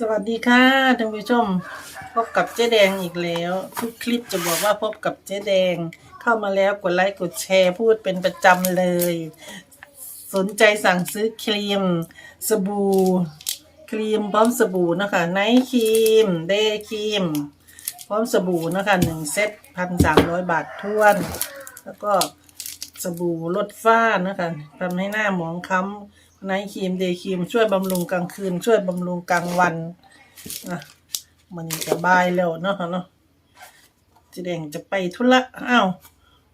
สวัสดีค่ะท่านผู้ชม พบกับเจ๊แดงอีกแล้ว ทุกคลิปจะบอกว่าพบกับเจ๊แดง เข้ามาแล้วกดไลค์กดแชร์พูดเป็นประจำเลย สนใจสั่งซื้อครีม สบู่ครีมพร้อมสบู่นะคะไนท์ครีม เดย์ครีม พร้อมสบู่นะคะหนึ่งเซตพันสามร้อยบาทท้วน แล้วก็สบู่ลดฝ้านะคะทำให้หน้าหมองคล้ำ ไนท์ครีมเดย์ครีมช่วยบำรุงกลางคืน ช่วยบำรุงกลางวันนะมันจะบายแล้วเนาะเนาะจะแดงจะไปธุระอ้าว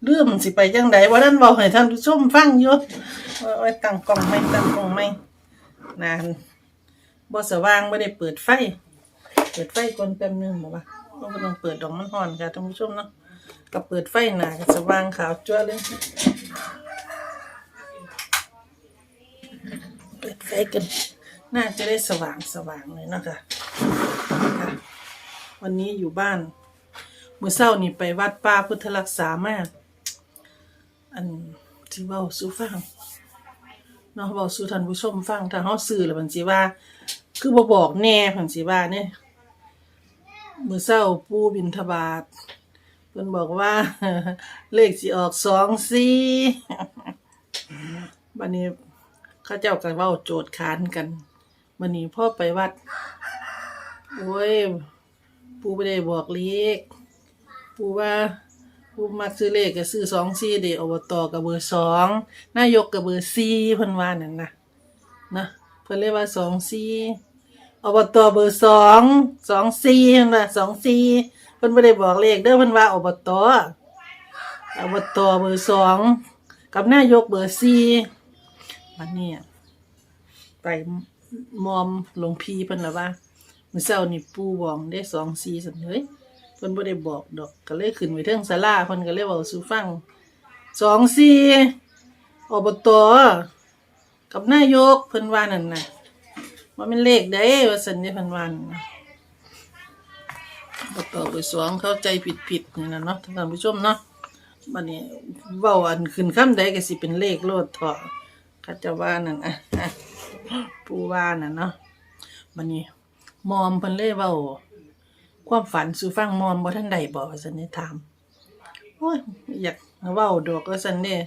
ลืมสิไปจังไดว่าท่านบอกให้ท่านผู้ชมฟังอยู่ว่าไว้ตั้งกล้องไหม่ตั้งกล้องไหม่นานบสว่างไม่ได้เปิดไฟ เปิดไฟก่อนแป๊บนึงบอกว่าต้องไปต้องเปิดดอกมันห่อนค่ะท่านผู้ชมเนาะก็เปิดไฟหนาก็สว่างขาวจ้วเลย เปิดไฟกันน่าจะได้สว่างสว่างเลยนะคะค่ะวันนี้อยู่บ้านเมื่อเช้านี่ไปวัดป่าพุทธรักษามาอันที่เว้าสู่ฟังเนาะเว้าสู่ท่านผู้ชมฟังถ้าเฮาซื้อแล้วมันสิว่า คือบ่บอกแน่เพิ่นสิว่าเนี่ยมื้อเช้าปู่บิณฑบาตเพิ่นบอกว่า เลขสิออก24บัดนี้ เขาเจ้าก็เว้าโจทย์ค้านกันบัดนี้พ่อไปวัด โอ้ย ปู่บ่ได้บอกเลขปู่ว่าปู่มักซื้อเลขก็ซื้อ24เดอบตก็เบอร์สองนายกก็เบอร์4เพิ่นว่านั่นนะนะเพิ่นเรียกว่าสองสี่อบตเบอร์สองสองสี่นป่ะสองสี่เพิ่นไม่ได้บอกเลขเด้อเพิ่นว่าอบตอบตเบอร์สองกับนายกเบอร์สี่ วันนี้ไปมอมหลวงพี่เพิ่นละว่ามื้อเช้านี่ปู่บอกได้สองสี่ซั่นเฮ้ยเพิ่นบ่ได้บอกดอกก็เลยขึ้นไปเทิงศาลาเพิ่นก็เลยเว้าสู่ฟังสองสี่อบตกับนายกเพิ่นว่านั่นน่ะว่าเป็นเลขได้ว่าสันนี่เพิ่นว่านั่นน่ะบ่ตไปสวงเข้าใจผิดๆนี่นะเนาะท่านผู้ชมเนาะบัดนี้เว้าอันขึ้นคำใดก็สิเป็นเลขโลดเถาะ เขาจะว่านั่นอะอะผู้ว่านั่นเนาะบัดนี้มอมเพิ่นเลยเว้าความฝันสู่ฟังมอมบ่ทันใดบ่สันนี่ถามโอ้ยอยากเว้าดอกว่าซั่นเด้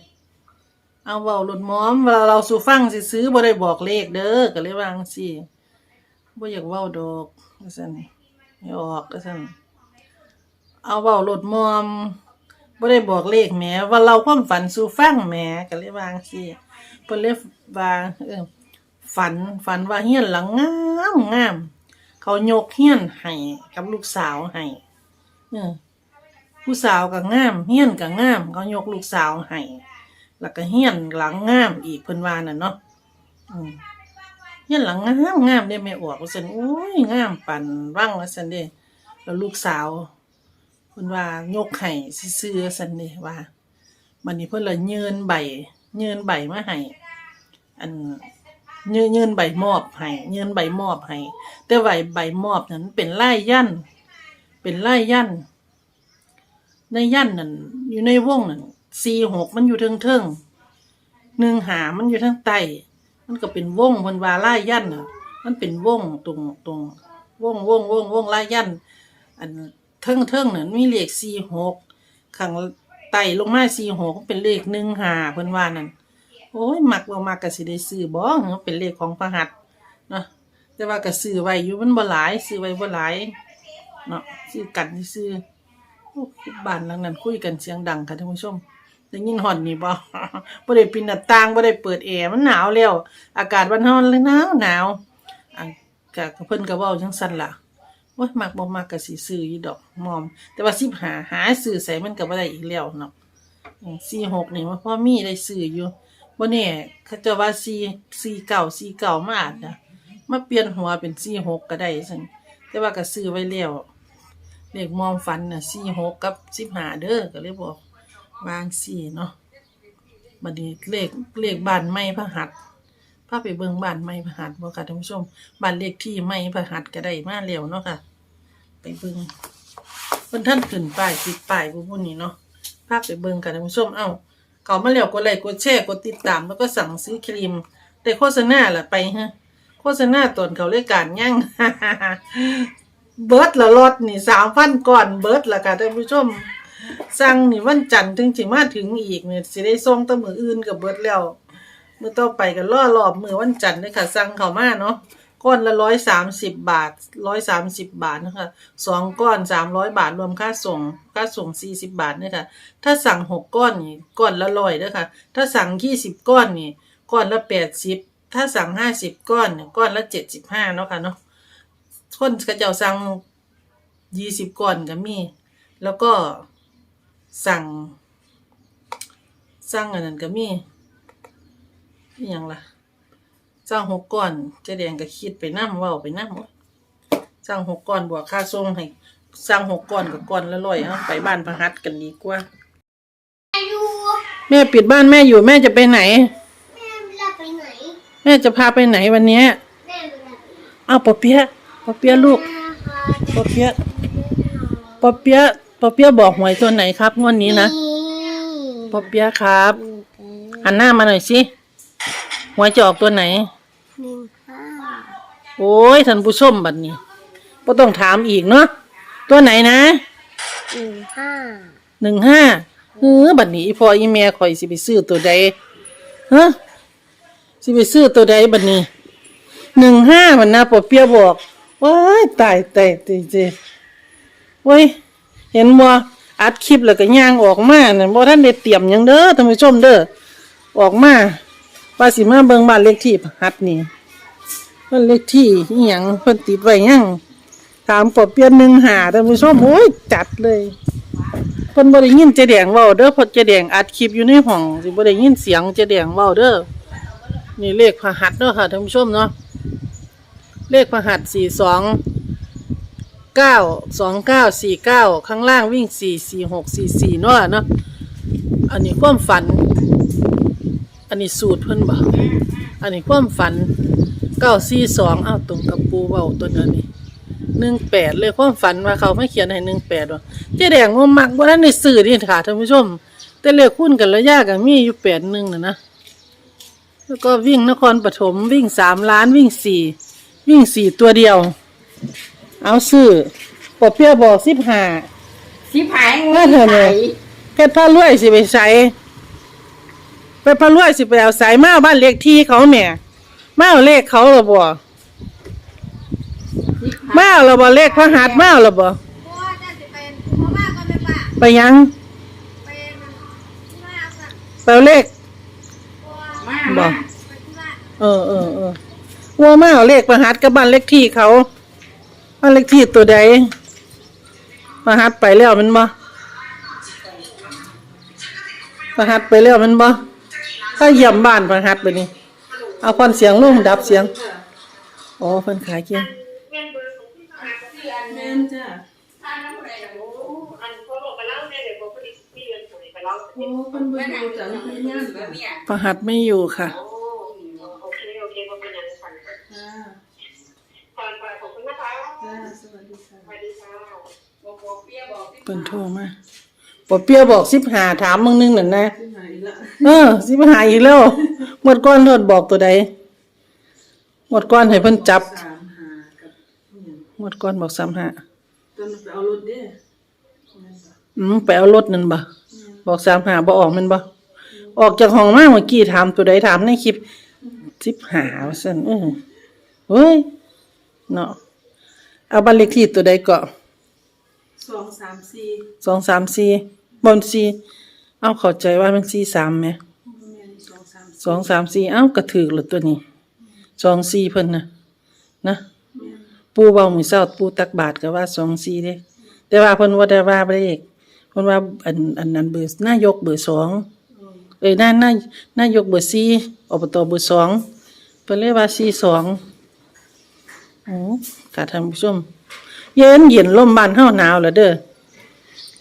เอาเว้าหลุดมอมเวลาเราสู่ฟังสิซื้อบ่ได้บอกเลขเด้อก็เลยวาจั่งสิบ่อยากเว้าดอกว่าซั่นไม่ออกว่าซั่นเอาเว้าหลุดมอมบ่ได้บอกเลขแหมว่าเราความฝันสู่ฟังแหมก็เลยวางสิ เพิ่นเลยว่าเออฝันฝันว่าเฮียนหลังงามงามเขายกเฮียนให้กับลูกสาวให้เออผู้สาวก็งามเฮียนก็งาม เขายกลูกสาวให้แล้วก็เฮียนหลังงามอีกเพิ่นว่าน่ะเนาะเฮียนหลังงามงามเด้แม่ออกว่าซั่นโอ้ยงามปานว่างว่าซั่นเด้แล้วลูกสาวเพิ่นว่ายกให้ซื่อๆซั่นเด้ว่าบัดนี้เพิ่นละยืนใบ ยืนใบมาให้อันยืนยืนใบมอบให้ยืนใบมอบให้แต่ใบใบมอบนั้นเป็นลายยันเป็นลายยันในยันนั่นอยู่ในวงนั่นสี่หกมันอยู่เทิงเทิงหนึ่งหามันอยู่ทางใต้มันก็เป็นวงบนวาล่ายยันน่ะ มันเป็นวงตรงตรงวงวงวงวงล่ายยันอันเทิงเทิงนั่นมีเลขสี่หกข้าง ไต่ลงมาสี่หกเป็นเลขหนึ่งหาเพิ่นว่านั่นโอ้ยมักบ่มักก็สิได้ซื้อบ่เนาะเป็นเลขของพระหัตถ์เนาะแต่ว่าก็ซื้อไว้อยู่มันบ่หลายซื้อไว้บ่หลายเนาะซื้อกันซื้อโอ้บ้านหลังนั้นคุยกันเสียงดังค่ะท่านผู้ชมได้ยินฮอดนี่บ่บ่ได้ปิดหน้าต่างบ่ได้เปิดแอร์มันหนาวแล้ว อากาศวันเฮาเลยหนาวหนาวอะก็เพิ่นก็เว้าจังซั่นล่ะ โอ้ยมักบ่มักก็สิซื้อยู่ดอกมอม แต่ว่า15หาหาซื้อใส่มันก็บ่ได้อีกแล้วเนาะอืม46นี่ว่าพ่อมีได้ซื้ออยู่บ่แน่เขาจะว่า4 49 49มาอาจจะมาเปลี่ยนหัวเป็น46ก็ได้ซั่นแต่ว่าก็ซื้อไว้แล้วเลขมอมฟันน่ะสี่หกกับสิบหาเด้อก็เลยบอกวางสี่เนาะบัดนี้เลขเลขบ้านไม้พระหัตถ์ พาไปเบิ่งบ้านไม้พระหัตถ์บ่ค่ะท่านผู้ชมบ้านเลขที่ไม้พระหัตถ์ก็ได้มาแล้วเนาะค่ะ ไปเบิ่งเพิ่นท่านขึ้นป้ายติดป้ายผู้ผู้นี้เนาะพาไปเบิ่งค่ะท่านผู้ชมเอ้าเขามาแล้วกดไลค์กดแชร์กดติดตามแล้วก็สั่งซื้อครีมได้โฆษณาล่ะไปฮะโฆษณาตนเขาเลยกการยั่งเบิร์ดละรถนี่สามพันก่อนเบิร์ดละค่ะท่านผู้ชมสั่งนี่วันจันทร์ถึงสิมาถึงอีกเนี่ยสิได้ส่งตั้มืออื่นกับเบิร์ดแล้ว มือต่อไปกันล่อรอบมือวันจันทร์เลยค่ะ สั่งเขามาเนาะก้อนละร้อยสามสิบบาทร้อยสามสิบบาทนะคะสองก้อนสามร้อยบาทรวมค่าส่ง ค่าส่งสี่สิบบาทเนี่ยค่ะถ้าสั่งหกก้อนนี่ก้อนละร้อยเด้อค่ะถ้าสั่งยี่สิบก้อนนี่ก้อนละแปดสิบถ้าสั่งห้าสิบก้อนเนี่ยก้อนละเจ็ดสิบห้าเนาะค่ะเนาะคนกระเจ้าสั่งยี่สิบก้อนก็มี แล้วก็สั่งสั่งอันนั้นก็มี อหย่างล่ะสั่งหกก้อนเจ๊แดงก็คิดไปน้ำเว่าไปน้ำว่าสั่งหกก้อนบวกค่าส่งให้สั่งหกก้อนกับก้อนละร้อยเอาไปบ้านพระหัตกันดีกว่าอยู่แม่ปิดบ้านแม่อยู่แม่จะไปไหน แม่เวลาไปไหน แม่จะพาไปไหนวันเนี้ยแม่เวลาไปไหนอ้าวปอเปียะปอเปียะลูกแม่ค่ะปอเปียะปอเปียะปอเปียะบอกหวยตัวไหนครับงวดนี้นะปอเปียะครับหันหน้ามาหน่อยสิ หวยจะออกตัวไหน หนึ่งห้าโอ้ยท่านผู้ชมบัดนี้ก็ต้องถามอีกเนาะตัวไหนนะหนึ่งห้าหนึ่งห้าเออบัดนี้อีพออีเมียคอยสิไปซื้อตัวใดฮะสิไปซื้อตัวใดบัดนี้หนึ่งห้ามันนะปอเปียะบอกว้ายตายตายตายเจเว้ยเห็นบ่อัดคลิปแล้วก็ย่างออกมาเนี่ยบ่ท่านได้เตรียมหยังเด้อท่านผู้ชมเด้อออกมา ว่าสิมาเบิ่งบ้านเลขที่หัดนี่เพิ่นเลขที่อีหยังเพิ่นติดไว้ยังถามปอเปียนหนึ่งหาท่ผู้ชมโอ้ยจัดเลยเพิ่นบ่ได้ยินเจแดงเว้าเด้อเพอเจแดงอัดคลิปอยู่ในห้องสิบ่ได้ยินเสียงเจแดงเว้าเด้อนี่เลขพหัสเด้อค่ะท่านผู้ชมเนาะเลขพหัสสี่สองเก้าสองเก้าสี่เก้าข้างล่างวิ่งสี่สี่หกสี่สี่เนาะเนาะอันนี้ความฝัน อันนี้สูตรเพิ่นบ่อันนี้ความฝันเก้าสี่สองอ้าวตรงกับปูเบาตัวนั้นนี่หนึ่งแปดเลยความฝันว่าเขาไม่เขียนให้หนึ่งแปดว่าเจ๊แดงว่ามักว่านั้นในสื่อนี่ค่ะท่านผู้ชม แต่เลขคุ้นกันระยะกันมีอยู่แปดหนึ่งนะนะแล้วก็วิ่งนครปฐมวิ่งสามล้านวิ่งสี่วิ่งสี่ตัวเดียว เอาซื้อปอเปียบอกสิบห้าสิผายน่าเถอะเลยเพชรพระรวยสิไปใช้ ไปพระรวยสิไปเอาสายมาบ้านเลขที่เขาแหม่มาเอาเลขเขาหรอบ่มาเอาหรอบ่เลขพระหัตถ์มาเอาหรอบ่เพราะว่าจะจะเป็นเพราะว่าก็ไม่ป่าไปยังเป็นที่ว่าสั่งไปเอาเลขเพราะว่ามาบ่มาไปที่ว่าเออเออเออว่ามาเอาเลขพระหัตถ์กับบ้านเลขที่เขาบ้านเลขที่ตัวใดพระหัตถ์ไปแล้วแมันบ่พระหัตถ์ไปแล้วแมันบ่ ถ้าเยี่ยมบ้านพระหัตถ์ไปนี่ เอาควันเสียงลงดับเสียง อ๋อเพิ่นขายเกียงแม่นจ้ะอันเขาบอกไปเล่าเนี่ยเดี๋ยวผมไปดิสนีย์เรียนผมไปเล่าโอ้เพิ่นบ่อยู่จ้ะเนี่ยพระหัตถ์ไม่อยู่ค่ะโอ้โอเคโอเคผมเป็นอย่างนั้นก่อนก่อนขอบคุณนะคะสวัสดีค่ะสวัสดีค่ะบอกบอกเปียบอกที่เพิ่นโทรมา ปอเปียบอกสิบหาถามมึงนึงนั่นนะเออสิบหาอีกแล้วหมดก้อนโทษบอกตัวใดหมดก้อนให้เพิ่นจับหมดก้อนบอกสามหาตอนไปเอารถเด้อืมไปเอารถนั่นบ่บอกสามหาบ่ออกแมันบ่ออกจากห้องมาเมื่อกี้ถามตัวใดถามในคลิปสิบหาว่าซั่นเออเฮ้ยเนาะเอาบ้านเลขที่ตัวใดก็ สองสามสี่สองสามสี่บนสี่เอาเข้าใจว่ามันสี่สามไหมแม่นสองสามสองสามสี่เอ้ากระถือหรือตัวนี้สองสี่เพิ่นนะนะปูเบาหมือเศร้าปูตักบาทก็ว่าสองสี่เด้ แต่ว่าเพิ่นว่าได้ว่าไปเอกเพิ่นว่าอันอันนั้นเบอร์นายกเบอร์สอง เอ้ยนายนายนายกเบอร์สี่อบตเบอร์สองเพิ่นเลยว่าสี่สองโอ้ค่ะท่านผู้ชม เย็นเย็นลมบานเฮาหนาวแล้วเด้อ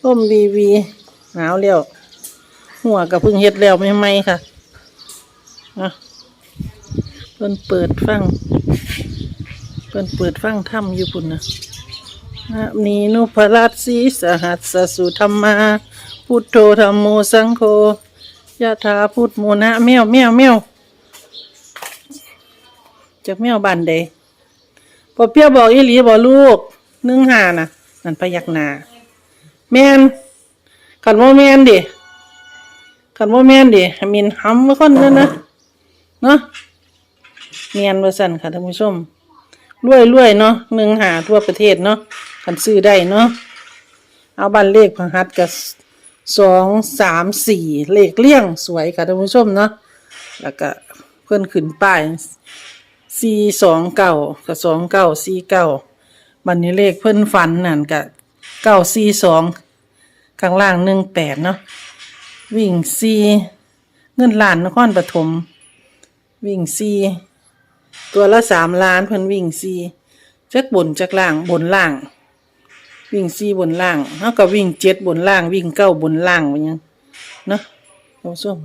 ลมวีวีหนาวแล้วหัวก็เพิ่งเฮ็ดแล้วใหม่ๆค่ะนะเพิ่นเปิดฟังเพิ่นเปิดฟังถ้ำอยู่พุ่นนะนะนีนุพรัสสีสหัสสุธรรมาพุทโธธรรมโมสังโฆยะถาพุทธโมนะแมวแมวแมวจากแมวบ้านใดพอเปียบอกอีหลีบอกลูก นึ่งหาน่ะนั่นพยักหน้าแมนขันว่าแมนดิขันว่าแมนดิมินหำมาคนนั้นนะเนาะเมียนว่าสั่นค่ะท่านผู้ชมรวยรวยๆเนาะหนึ่งหาทั่วประเทศเนาะขันซื้อได้เนาะเอาบันเลขพังหัดกับสองสามสี่เลขเลี่ยงสวยค่ะท่านผู้ชมเนาะแล้วก็เพิ่อนขึ้นป้ายสี่สองเก้ากับสองเก้าสี่เก้า บันนี้เลขเพิ่อนฝันนั่นกับเก้าสี่สองข้างล่างหนึ่งแปดเนาะวิ่งสี่เงินล้านนครปฐมวิ่งสี่ตัวละสามล้านเพิ่นวิ่งสี่จักบนจักล่างบนล่าง วิ่งสี่บนล่างแล้วก็วิ่งเจ็ดบนล่าง วิ่งเก้าบนล่างไปยังเนาะท่านผู้ชม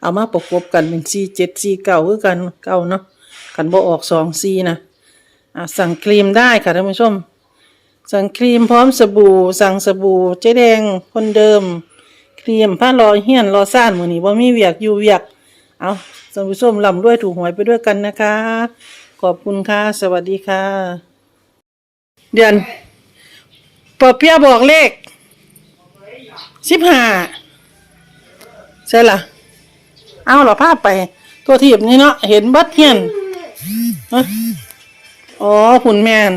เอามาประกบกันเป็นสี่เจ็ดสี่เก้าคือกันเก้าเนาะกันบ่ออกสองสี่นะ อะสั่งครีมได้ค่ะท่านผู้ชม สั่งครีมพร้อมสบู่ สั่งสบู่เจ๊แดงคนเดิม ครีมผ้ารอเฮียนรอซ่านมือนี้ว่ามีเวียกอยู่เวียก เอาท่านผู้ชมลำด้วยถูกหวยไปด้วยกันนะคะ ขอบคุณค่ะ สวัสดีค่ะ เดือนปอเปียบอกเลขสิบห้าใช่ล่ะ เอาเหรอภาพไป ตัวทีบนี่เนาะเห็นบัดเฮียนฮะ อ๋อคุณแมน